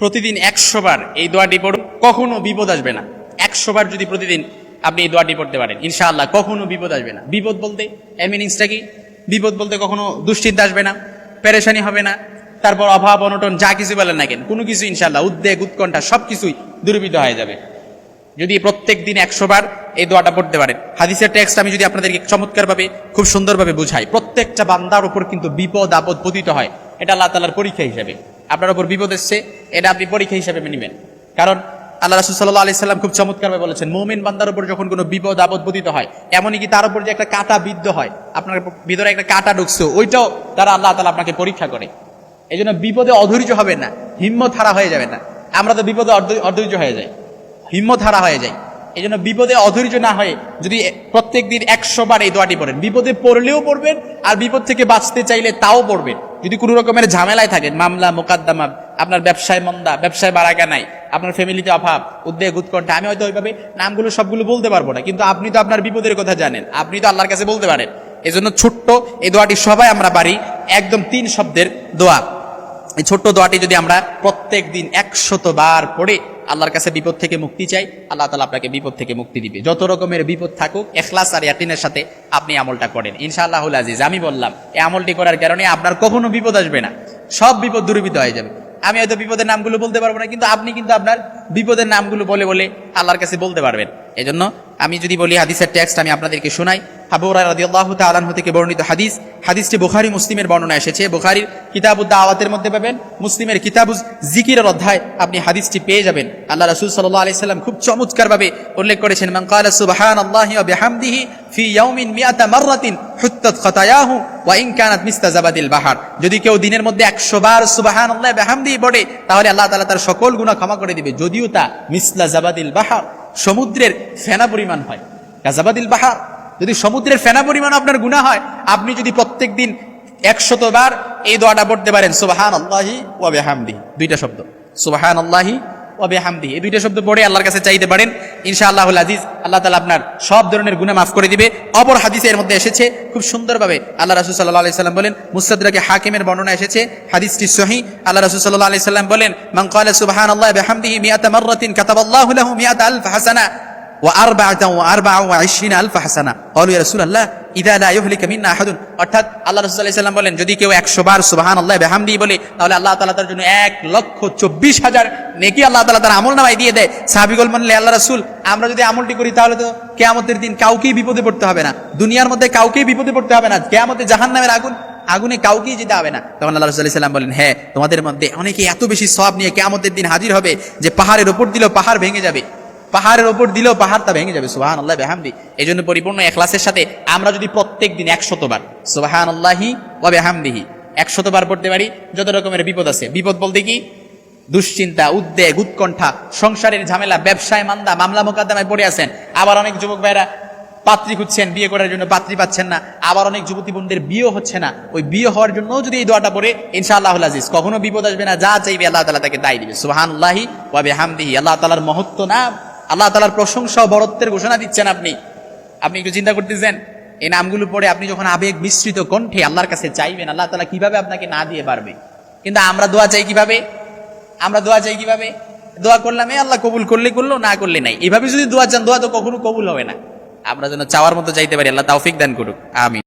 প্রতিদিন একশো বার এই দোয়াটি পড়ুন, কখনো বিপদ আসবে না। একশো বার যদি প্রতিদিন আপনি এই দোয়াটি পড়তে পারেন, ইনশাআল্লাহ কখনো বিপদ আসবে না। বিপদ বলতে এর মিনিংসটা কি? বিপদ বলতে কখনো দুশ্চিন্তা আসবে না, পেরেশানি হবে না, তারপর অভাব, অনটন, যা কিছু বলেন না কেন, কোনো কিছু ইনশাআল্লাহ উদ্বেগ, উৎকণ্ঠা সব কিছুই দুর্বিত হয়ে যাবে। যদি প্রত্যেক দিন একশো বার এই দোয়াটা পড়তে পারেন, হাদিসের টেক্সট আমি যদি আপনাদেরকে চমৎকারভাবে, খুব সুন্দরভাবে বুঝাই, প্রত্যেকটা বান্দার উপর কিন্তু বিপদ, আপদ পতিত হয়, এটা আল্লাহ তালার পরীক্ষা হিসেবে। আপনার উপর বিপদ এসছে, এটা আপনি পরীক্ষা হিসাবে নেবেন। কারণ আল্লাহ রাসুল সাল্লাহ আলি সাল্লাম খুব চমৎকারভাবে বলেছেন, মোমিন বান্দার উপর যখন কোনো বিপদ, আপদ পতিত হয়, এমনই কি তার উপর যে একটা কাটা বিদ্ধ হয়, আপনার ভিতরে একটা কাটা ঢুকছে, ওইটাও তারা আল্লাহ তালা আপনাকে পরীক্ষা করে। এই জন্য বিপদে অধৈর্য হবে না হিম্মত হারা হয়ে যাবে না। আমরা তো বিপদে অধৈর্য হয়ে যাই হিম্মত হারা হয়ে যায় এই জন্য বিপদে অধৈর্য না হয়ে যদি প্রত্যেক দিন একশো বার এই দোয়াটি পড়েন, বিপদে পড়লেও পড়বেন, আর বিপদ থেকে বাঁচতে চাইলে তাও পড়বেন। যদি কোনো রকমের ঝামেলায় থাকেন, মামলা, মোকদ্দমা, আপনার ব্যবসায় মন্দা, ব্যবসায় বাড়াগা নাই, আপনার ফ্যামিলিতে অভাব, উদ্বেগ, উৎকণ্ঠা, আমি হয়তো ওইভাবে নামগুলো সবগুলো বলতে পারব না, কিন্তু আপনি তো আপনার বিপদের কথা জানেন, আপনি তো আল্লাহর কাছে বলতে পারেন। এজন্য জন্য ছোট্ট এই দোয়াটি সবাই আমরা বাড়ি একদম তিন শব্দের দোয়া। এই ছোট্ট দোয়াটি যদি আমরা প্রত্যেক দিন একশত বার পড়ে আল্লাহর কাছে বিপদ থেকে মুক্তি চাই, আল্লাহ তালা আপনাকে বিপদ থেকে মুক্তি দিবে। যত রকমের বিপদ থাকুক এখলাস আর ইয়াকিনের সাথে আপনি আমলটা করেন। ইনশাআল্লাহ আজিজ, আমি বললাম, এই আমলটি করার কারণে আপনার কখনো বিপদ আসবে না। সব বিপদ দূরীভূত হয়ে যাবে। আমি হয়তো বিপদের নামগুলো বলতে পারব না, কিন্তু আপনি কিন্তু আপনার বিপদের নামগুলো বলে বলে আল্লাহর কাছে বলতে পারবেন। এই জন্য আমি যদি বলি, হাদিসের টেক্সট আমি আপনাদেরকে শোনাই। হাবুরা রাদিয়াল্লাহু তাআলা থেকে বর্ণিত হাদিস। হাদিসটি বুখারি, মুসলিমের বর্ণনা এসেছে। বুখারীর কিতাবুদ দাওয়াতের মধ্যে পাবেন, মুসলিমের কিতাবুজ জিকিরের অধ্যায় আপনি হাদিসটি পেয়ে যাবেন। আল্লাহ রাসূল সাল্লাল্লাহু আলাইহি সাল্লাম খুব চমৎকারভাবে উল্লেখ করেছেন ক্বালা সুবহানাল্লাহি ওয়া বিহামদিহি ফি ইয়াউমিন মিআতা মাররাতিন হুত্তাত খাতায়াহু ওয়া ইন কানাত মিসলা জাবাদিল বাহার। যদি কেউ দিনের মধ্যে 100 বার সুবহানাল্লাহি বিহামদিহি পড়ে, তাহলে আল্লাহ তাআলা তার সকল গুনাহ ক্ষমা করে দিবে। যদিও তা মিসলা জাবাদিল বাহার, সমুদ্রের ফেনা পরিমাণ হয়। কাজাবাদিল বাহার? যদি সমুদ্রের ফেনা পরিমাণ আপনার গুণা হয়, আপনি যদি প্রত্যেক দিন একশত বার এই দোয়াটা পড়তে পারেন সুবাহান আল্লাহি ও বেহামদি দুইটা শব্দ। সুবাহান আল্লাহি ও বেহামদি এই দুইটা শব্দ পড়ে আল্লাহর কাছে চাইতে পারেন ইনশা আল্লাহ আজিজ, আল্লাহ তালা আপনার সব ধরনের গুণা মাফ করে দিবে। অপর হাদিসে হাদিসের মধ্যে এসেছে, খুব সুন্দরভাবে আল্লাহ রাসুল সাল্লাহ আলি সাল্লাম বলেন মুসাদ্দাকে হাকিমের বর্ণনা এসেছে, হাদিসটি সহি, আল্লাহ রাসুল সাল্লাহ আলি সাল্লাম বলেন, মান ক্বালা সুবহানাল্লাহ বিহামদিহি মিয়াতা মাররাতিন কাতাবাল্লাহু লাহু মিয়াতা আলফ হাসানা। আল্লাহ তালা তার জন্য এক লক্ষ চব্বিশ হাজার আল্লাহ তালা তার নামাই দিয়ে দেয়। আল্লাহ রসুল, আমরা যদি আমলটি করি, তাহলে তো কেয়ামতের দিন কাউকেই বিপদে পড়তে হবে না। দুনিয়ার মধ্যে কাউকেই বিপদে পড়তে হবে না। কেয়ামতে জাহান নামের আগুন, আগুনে কাউকেই যেতে হবে না। তখন আল্লাহ রসুল্লাহ বলেন হ্যাঁ তোমাদের মধ্যে অনেকে এত বেশি সব নিয়ে কেয়ামতের দিন হাজির হবে যে পাহাড়ের ওপর দিলেও পাহাড় ভেঙে যাবে। পাহাড়ের ওপর দিলেও পাহাড়টা ভেঙে যাবে সুবাহান আল্লাহ বেহামদি। এই জন্য পরিপূর্ণ এখলাসের সাথে আমরা যদি প্রত্যেক দিন একশতবার সুবাহান আল্লাহি ও বেহামদিহি, একশতবার পড়তে পারি, যত রকমের বিপদ আছে। বিপদ বলতে কি? দুশ্চিন্তা, উদ্বেগ, উৎকণ্ঠা, সংসারের ঝামেলা, ব্যবসায় মান্দা, মামলা মোকদ্দমায় পড়ে আছেন। আবার অনেক যুবক ভাইরা পাত্রী খুঁজছেন, বিয়ে করার জন্য পাত্রী পাচ্ছেন না। আবার অনেক যুবতী বোনদের বিয়ে হচ্ছে না। ওই বিয়ে হওয়ার জন্য যদি এই দোয়াটা পড়ে ইনশাআল্লাহ আজিজ, কখনো বিপদ আসবে না। যা চাইবে আল্লাহ তালা তাকে দায় দিবে। সুহানুল্লাহি ওয়াবে হামদিহি আল্লাহ তালার মহত্ব নাম আল্লাহ তালার প্রশংসা বরত্বের ঘোষণা দিচ্ছেন আপনি। আপনি একটু চিন্তা করতেছেন, এই নামগুলো পড়ে আপনি যখন আবেগ মিশ্রিত কণ্ঠে আল্লাহর কাছে চাইবেন, আল্লাহ তালা কীভাবে আপনাকে না দিয়ে পারবে? কিন্তু আমরা দোয়া চাই কীভাবে? আমরা দোয়া চাই কীভাবে? দোয়া করলাম, এ আল্লাহ, কবুল করলে করল, না করলে নাই। এভাবে যদি দোয়া চান, দোয়া তো কখনো কবুল হবে না। আমরা যেন চাওয়ার মতো চাইতে পারি, আল্লাহ তাওফিক দান করুক। আমি